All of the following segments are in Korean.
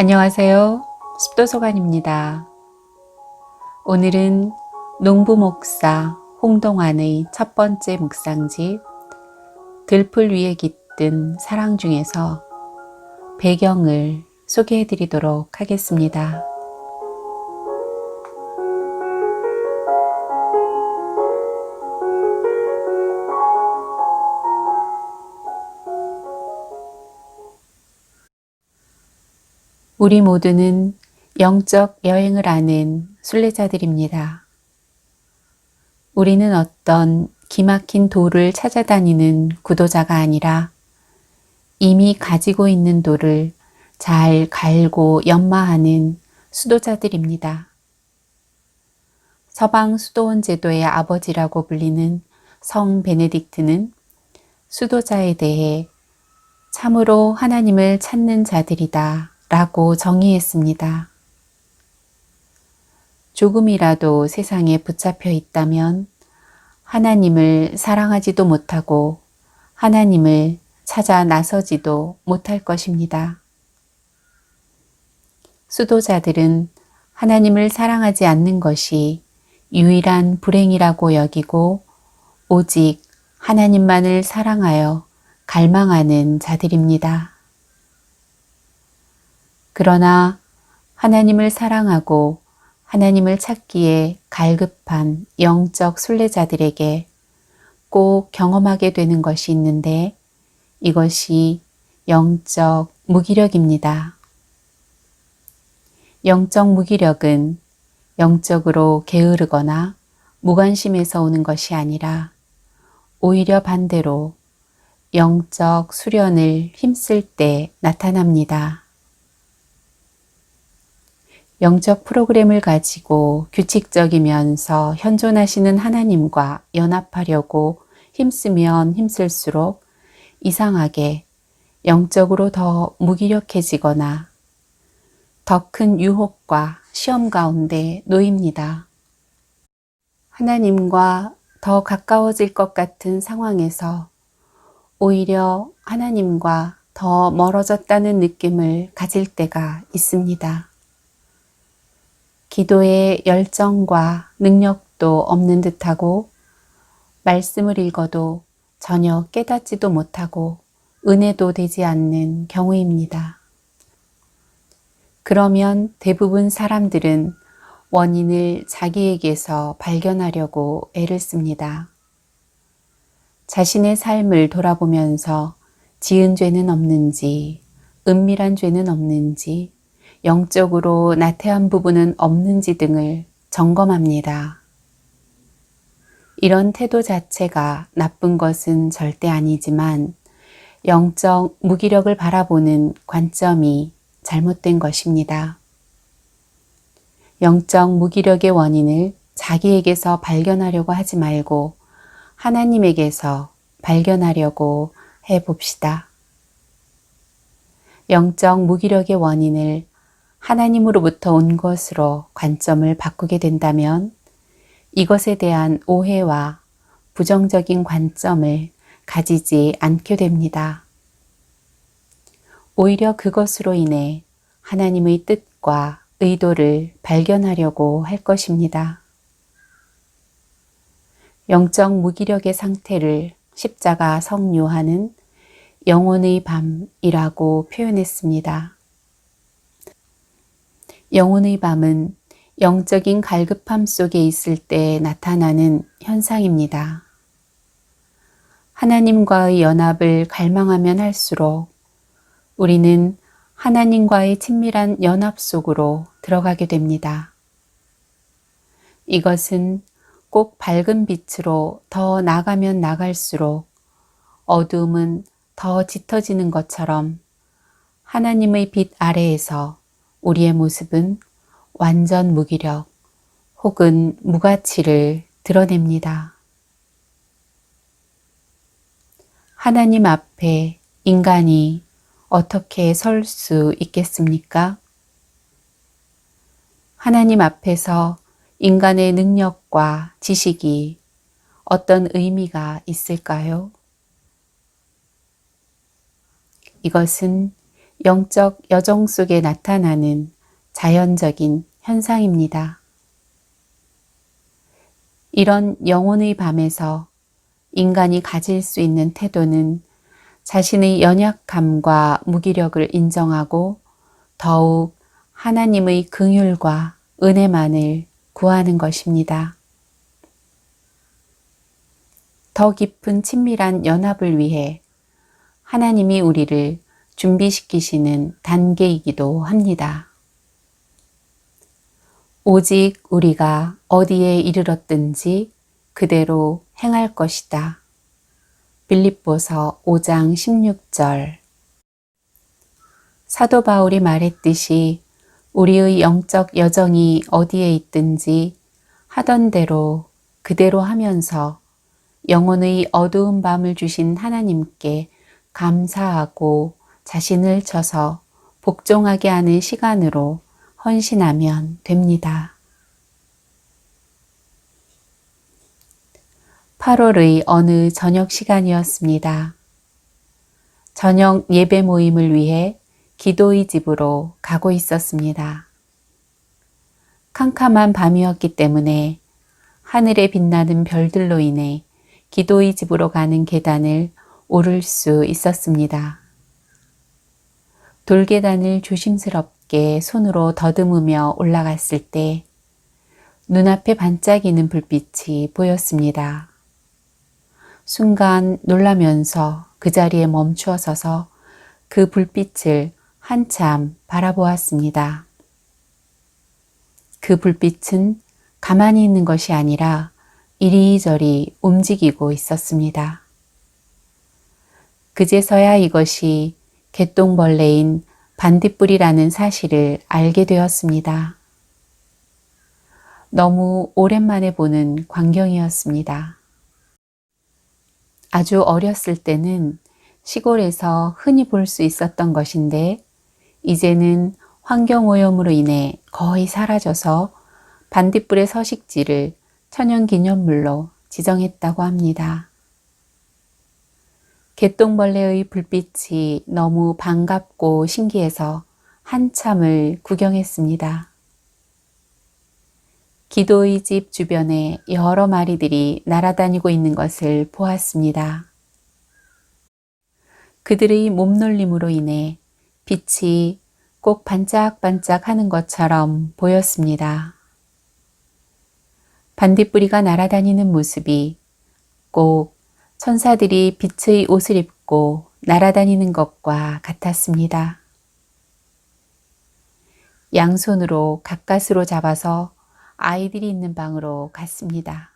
안녕하세요. 습도소관입니다. 오늘은 농부 목사 홍동환의 첫 번째 묵상집 들풀 위에 깃든 사랑 중에서 배경을 소개해 드리도록 하겠습니다. 우리 모두는 영적 여행을 하는 순례자들입니다. 우리는 어떤 기막힌 도를 찾아다니는 구도자가 아니라 이미 가지고 있는 도를 잘 갈고 연마하는 수도자들입니다. 서방 수도원 제도의 아버지라고 불리는 성 베네딕트는 수도자에 대해 참으로 하나님을 찾는 자들이다 라고 정의했습니다. 조금이라도 세상에 붙잡혀 있다면 하나님을 사랑하지도 못하고 하나님을 찾아 나서지도 못할 것입니다. 수도자들은 하나님을 사랑하지 않는 것이 유일한 불행이라고 여기고 오직 하나님만을 사랑하여 갈망하는 자들입니다. 그러나 하나님을 사랑하고 하나님을 찾기에 갈급한 영적 순례자들에게 꼭 경험하게 되는 것이 있는데 이것이 영적 무기력입니다. 영적 무기력은 영적으로 게으르거나 무관심에서 오는 것이 아니라 오히려 반대로 영적 수련을 힘쓸 때 나타납니다. 영적 프로그램을 가지고 규칙적이면서 현존하시는 하나님과 연합하려고 힘쓰면 힘쓸수록 이상하게 영적으로 더 무기력해지거나 더 큰 유혹과 시험 가운데 놓입니다. 하나님과 더 가까워질 것 같은 상황에서 오히려 하나님과 더 멀어졌다는 느낌을 가질 때가 있습니다. 기도에 열정과 능력도 없는 듯하고 말씀을 읽어도 전혀 깨닫지도 못하고 은혜도 되지 않는 경우입니다. 그러면 대부분 사람들은 원인을 자기에게서 발견하려고 애를 씁니다. 자신의 삶을 돌아보면서 지은 죄는 없는지, 은밀한 죄는 없는지, 영적으로 나태한 부분은 없는지 등을 점검합니다. 이런 태도 자체가 나쁜 것은 절대 아니지만 영적 무기력을 바라보는 관점이 잘못된 것입니다. 영적 무기력의 원인을 자기에게서 발견하려고 하지 말고 하나님에게서 발견하려고 해 봅시다. 영적 무기력의 원인을 하나님으로부터 온 것으로 관점을 바꾸게 된다면 이것에 대한 오해와 부정적인 관점을 가지지 않게 됩니다. 오히려 그것으로 인해 하나님의 뜻과 의도를 발견하려고 할 것입니다. 영적 무기력의 상태를 십자가 성 요한은 영혼의 밤이라고 표현했습니다. 영혼의 밤은 영적인 갈급함 속에 있을 때 나타나는 현상입니다. 하나님과의 연합을 갈망하면 할수록 우리는 하나님과의 친밀한 연합 속으로 들어가게 됩니다. 이것은 꼭 밝은 빛으로 더 나가면 나갈수록 어두움은 더 짙어지는 것처럼 하나님의 빛 아래에서 우리의 모습은 완전 무기력 혹은 무가치를 드러냅니다. 하나님 앞에 인간이 어떻게 설 수 있겠습니까? 하나님 앞에서 인간의 능력과 지식이 어떤 의미가 있을까요? 이것은 영적 여정 속에 나타나는 자연적인 현상입니다. 이런 영혼의 밤에서 인간이 가질 수 있는 태도는 자신의 연약함과 무기력을 인정하고 더욱 하나님의 긍휼과 은혜만을 구하는 것입니다. 더 깊은 친밀한 연합을 위해 하나님이 우리를 준비시키시는 단계이기도 합니다. 오직 우리가 어디에 이르렀든지 그대로 행할 것이다. 빌립보서 5장 16절 사도 바울이 말했듯이 우리의 영적 여정이 어디에 있든지 하던 대로 그대로 하면서 영혼의 어두운 밤을 주신 하나님께 감사하고 자신을 쳐서 복종하게 하는 시간으로 헌신하면 됩니다. 8월의 어느 저녁 시간이었습니다. 저녁 예배 모임을 위해 기도의 집으로 가고 있었습니다. 캄캄한 밤이었기 때문에 하늘에 빛나는 별들로 인해 기도의 집으로 가는 계단을 오를 수 있었습니다. 돌계단을 조심스럽게 손으로 더듬으며 올라갔을 때 눈앞에 반짝이는 불빛이 보였습니다. 순간 놀라면서 그 자리에 멈추어 서서 그 불빛을 한참 바라보았습니다. 그 불빛은 가만히 있는 것이 아니라 이리저리 움직이고 있었습니다. 그제서야 이것이 개똥벌레인 반딧불이라는 사실을 알게 되었습니다. 너무 오랜만에 보는 광경이었습니다. 아주 어렸을 때는 시골에서 흔히 볼 수 있었던 것인데 이제는 환경오염으로 인해 거의 사라져서 반딧불의 서식지를 천연기념물로 지정했다고 합니다. 개똥벌레의 불빛이 너무 반갑고 신기해서 한참을 구경했습니다. 기도의 집 주변에 여러 마리들이 날아다니고 있는 것을 보았습니다. 그들의 몸놀림으로 인해 빛이 꼭 반짝반짝 하는 것처럼 보였습니다. 반딧불이가 날아다니는 모습이 꼭 천사들이 빛의 옷을 입고 날아다니는 것과 같았습니다. 양손으로 가까스로 잡아서 아이들이 있는 방으로 갔습니다.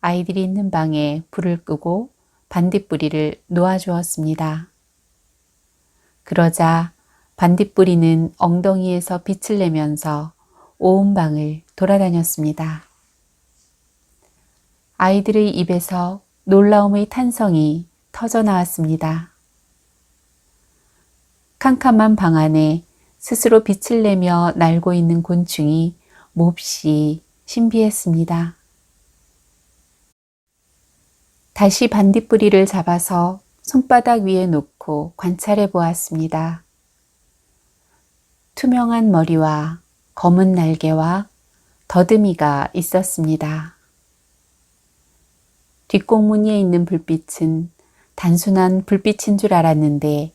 아이들이 있는 방에 불을 끄고 반딧불이를 놓아주었습니다. 그러자 반딧불이는 엉덩이에서 빛을 내면서 온 방을 돌아다녔습니다. 아이들의 입에서 놀라움의 탄성이 터져 나왔습니다. 캄캄한 방 안에 스스로 빛을 내며 날고 있는 곤충이 몹시 신비했습니다. 다시 반딧불이를 잡아서 손바닥 위에 놓고 관찰해 보았습니다. 투명한 머리와 검은 날개와 더듬이가 있었습니다. 뒷공무니에 있는 불빛은 단순한 불빛인 줄 알았는데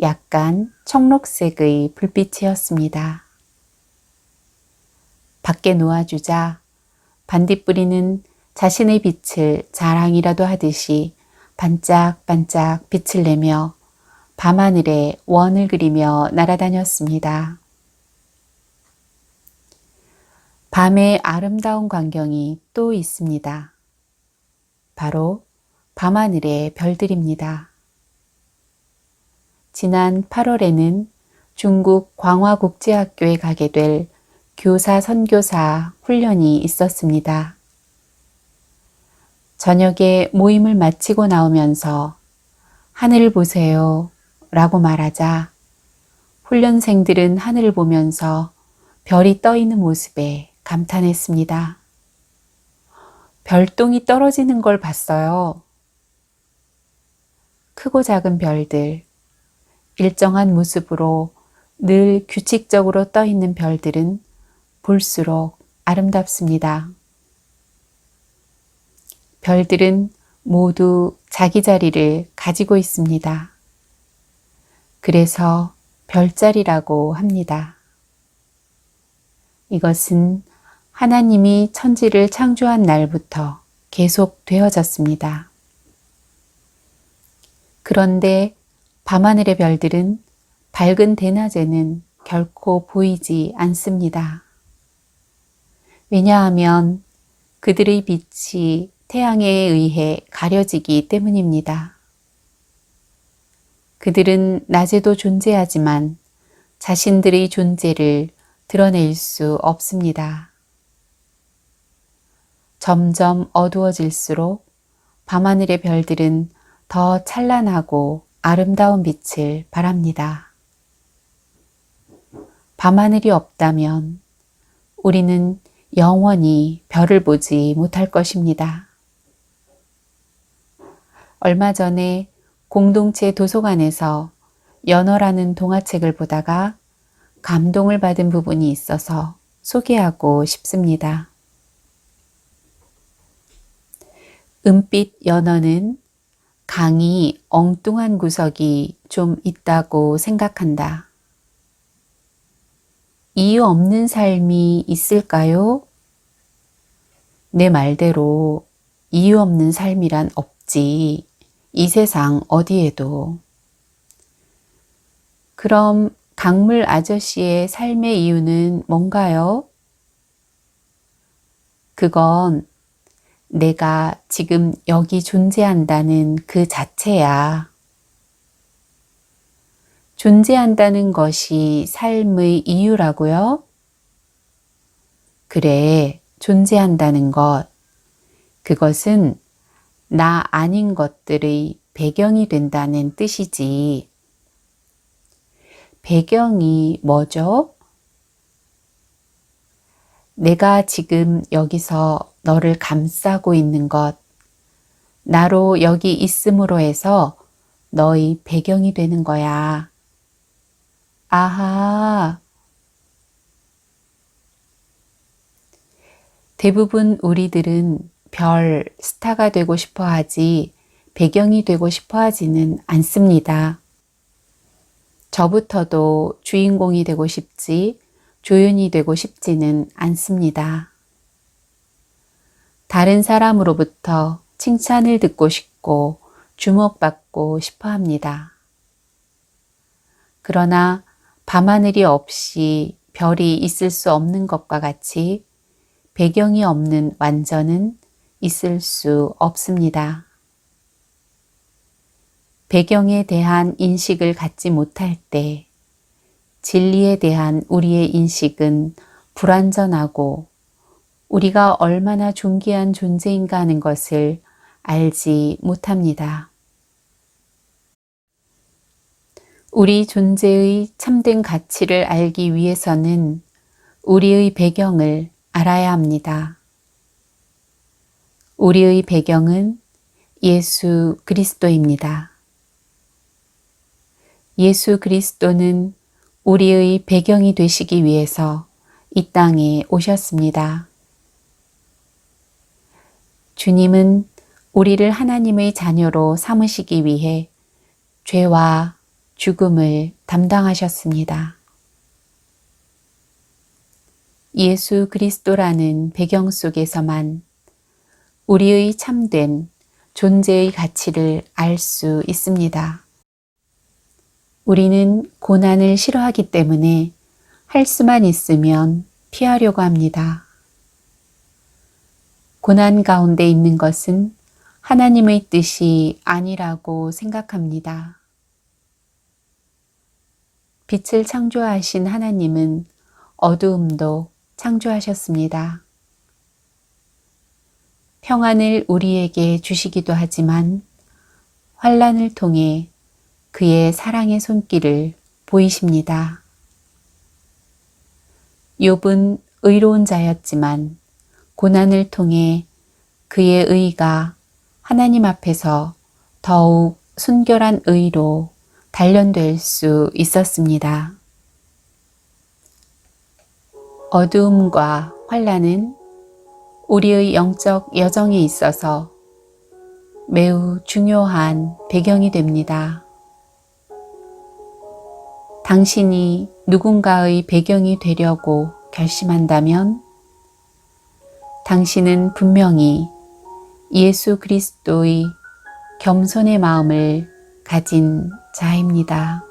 약간 청록색의 불빛이었습니다. 밖에 놓아주자 반딧불이는 자신의 빛을 자랑이라도 하듯이 반짝반짝 빛을 내며 밤하늘에 원을 그리며 날아다녔습니다. 밤의 아름다운 광경이 또 있습니다. 바로 밤하늘의 별들입니다. 지난 8월에는 중국 광화국제학교에 가게 될 교사 선교사 훈련이 있었습니다. 저녁에 모임을 마치고 나오면서 하늘을 보세요 라고 말하자 훈련생들은 하늘을 보면서 별이 떠 있는 모습에 감탄했습니다. 별똥이 떨어지는 걸 봤어요. 크고 작은 별들, 일정한 모습으로 늘 규칙적으로 떠 있는 별들은 볼수록 아름답습니다. 별들은 모두 자기 자리를 가지고 있습니다. 그래서 별자리라고 합니다. 이것은 하나님이 천지를 창조한 날부터 계속 되어졌습니다. 그런데 밤하늘의 별들은 밝은 대낮에는 결코 보이지 않습니다. 왜냐하면 그들의 빛이 태양에 의해 가려지기 때문입니다. 그들은 낮에도 존재하지만 자신들의 존재를 드러낼 수 없습니다. 점점 어두워질수록 밤하늘의 별들은 더 찬란하고 아름다운 빛을 발합니다. 밤하늘이 없다면 우리는 영원히 별을 보지 못할 것입니다. 얼마 전에 공동체 도서관에서 연어라는 동화책을 보다가 감동을 받은 부분이 있어서 소개하고 싶습니다. 은빛 연어는 강이 엉뚱한 구석이 좀 있다고 생각한다. 이유 없는 삶이 있을까요? 내 말대로 이유 없는 삶이란 없지. 이 세상 어디에도. 그럼 강물 아저씨의 삶의 이유는 뭔가요? 그건 내가 지금 여기 존재한다는 그 자체야. 존재한다는 것이 삶의 이유라고요? 그래, 존재한다는 것. 그것은 나 아닌 것들의 배경이 된다는 뜻이지. 배경이 뭐죠? 내가 지금 여기서 너를 감싸고 있는 것, 나로 여기 있음으로 해서 너의 배경이 되는 거야. 아하. 대부분 우리들은 별, 스타가 되고 싶어 하지, 배경이 되고 싶어 하지는 않습니다. 저부터도 주인공이 되고 싶지, 조연이 되고 싶지는 않습니다. 다른 사람으로부터 칭찬을 듣고 싶고 주목받고 싶어 합니다. 그러나 밤하늘이 없이 별이 있을 수 없는 것과 같이 배경이 없는 완전은 있을 수 없습니다. 배경에 대한 인식을 갖지 못할 때 진리에 대한 우리의 인식은 불완전하고 우리가 얼마나 존귀한 존재인가 하는 것을 알지 못합니다. 우리 존재의 참된 가치를 알기 위해서는 우리의 배경을 알아야 합니다. 우리의 배경은 예수 그리스도입니다. 예수 그리스도는 우리의 배경이 되시기 위해서 이 땅에 오셨습니다. 주님은 우리를 하나님의 자녀로 삼으시기 위해 죄와 죽음을 담당하셨습니다. 예수 그리스도라는 배경 속에서만 우리의 참된 존재의 가치를 알 수 있습니다. 우리는 고난을 싫어하기 때문에 할 수만 있으면 피하려고 합니다. 고난 가운데 있는 것은 하나님의 뜻이 아니라고 생각합니다. 빛을 창조하신 하나님은 어두움도 창조하셨습니다. 평안을 우리에게 주시기도 하지만 환란을 통해 그의 사랑의 손길을 보이십니다. 욥은 의로운 자였지만 고난을 통해 그의 의가 하나님 앞에서 더욱 순결한 의로 단련될 수 있었습니다. 어두움과 환란은 우리의 영적 여정에 있어서 매우 중요한 배경이 됩니다. 당신이 누군가의 배경이 되려고 결심한다면 당신은 분명히 예수 그리스도의 겸손의 마음을 가진 자입니다.